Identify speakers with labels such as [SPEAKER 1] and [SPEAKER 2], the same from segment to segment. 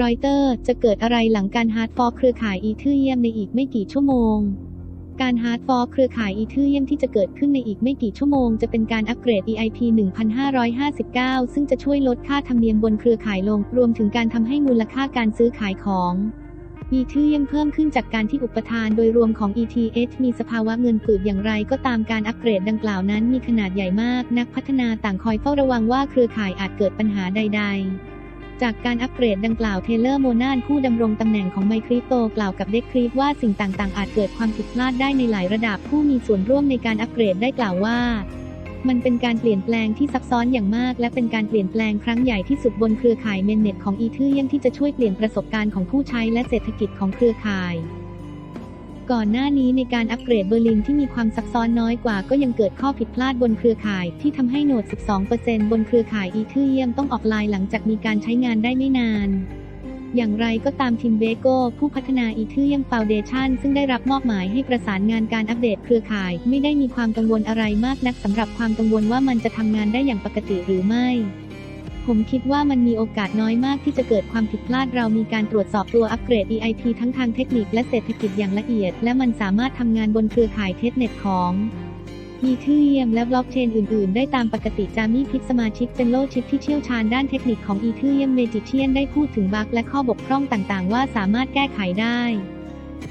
[SPEAKER 1] รอยเตอร์ จะเกิดอะไรหลังการฮาร์ดฟอร์เครือข่ายอีเทเรียมในอีกไม่กี่ชั่วโมง การฮาร์ดฟอร์เครือข่ายอีเทเรียมที่จะเกิดขึ้นในอีกไม่กี่ชั่วโมง จะเป็นการอัปเกรด EIP 1559 ซึ่งจะช่วยลดค่าธรรมเนียมบนเครือข่ายลง รวมถึงการทำให้มูลค่าการซื้อขายของอีเทเรียมเพิ่มขึ้นจากการที่อุปทานโดยรวมของ ETH มีสภาวะเงินฝืดอย่างไรก็ตามการอัปเกรดดังกล่าวนั้นมีขนาดใหญ่มาก นักพัฒนาต่างคอยเฝ้าระวังว่าเครือข่ายอาจเกิดปัญหาใด ๆ จากการอัปเกรดดังกล่าวเทเลอร์โมนานผู้ดำรงตำแหน่งของไมคริปโตกล่าวกับเด็กครีปว่าสิ่งต่างๆ อาจเกิดความผิดพลาดได้ในหลายระดับผู้มีส่วนร่วมในการอัปเกรดได้กล่าวว่า มันเป็นการเปลี่ยนแปลงที่ซับซ้อนอย่างมาก และเป็นการเปลี่ยนแปลงครั้งใหญ่ที่สุดบนเครือข่ายเมนเน็ตของอีเทอร์ยังที่จะช่วยเปลี่ยนประสบการณ์ของผู้ใช้และเศรษฐกิจของเครือข่าย ก่อนหน้านี้ในการอัปเกรดเบอร์ลินที่มีความซับซ้อนน้อยกว่าก็ยังเกิดข้อผิดพลาดบนเครือข่ายที่ทำให้โหนด 12%บนเครือข่ายอีเทเรียมต้องออกไลน์หลังจากมีการใช้งานได้ไม่นานอย่างไรก็ตามทีมเบโกผู้พัฒนาอีเทเรียมฟาวเดชันซึ่งได้รับมอบหมายให้ประสานงานการอัปเดตเครือข่าย ไม่ได้มีความกังวลอะไรมากนักสำหรับความกังวลว่ามันจะทำงานได้อย่างปกติหรือไม่ ผมคิดว่ามันมีโอกาสน้อยมากที่จะเกิดความผิดพลาดเรามีการตรวจสอบตัวอัปเกรด EIP ทั้งทางเทคนิคและเศรษฐกิจอย่างละเอียด และมันสามารถทำงานบนเครือข่ายเทสเน็ตของอีเทเรียมและบล็อกเชนอื่นๆ ได้ตามปกติจามี่พิกสมาชิกเฟนโลชิพที่เชี่ยวชาญด้านเทคนิคของอีเทเรียมเมจิเชียนได้พูดถึงบั๊กและข้อบกพร่องต่างๆ ว่าสามารถแก้ไขได้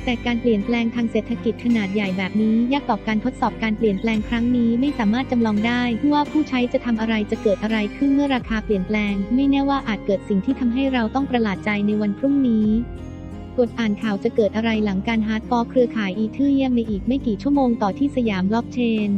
[SPEAKER 1] แต่การเปลี่ยนแปลงทางเศรษฐกิจขนาดใหญ่แบบนี้ยากต่อการทดสอบการเปลี่ยนแปลงครั้งนี้ไม่สามารถจำลองได้ว่าผู้ใช้จะทำอะไรจะเกิดอะไรขึ้นเมื่อราคาเปลี่ยนแปลง ไม่แน่ว่าอาจเกิดสิ่งที่ทำให้เราต้องประหลาดใจในวันพรุ่งนี้กดอ่านข่าวจะเกิดอะไรหลังการฮาร์ดฟอร์เครือข่ายอีเทเรียมในอีกไม่กี่ชั่วโมงต่อที่สยามบล็อกเชน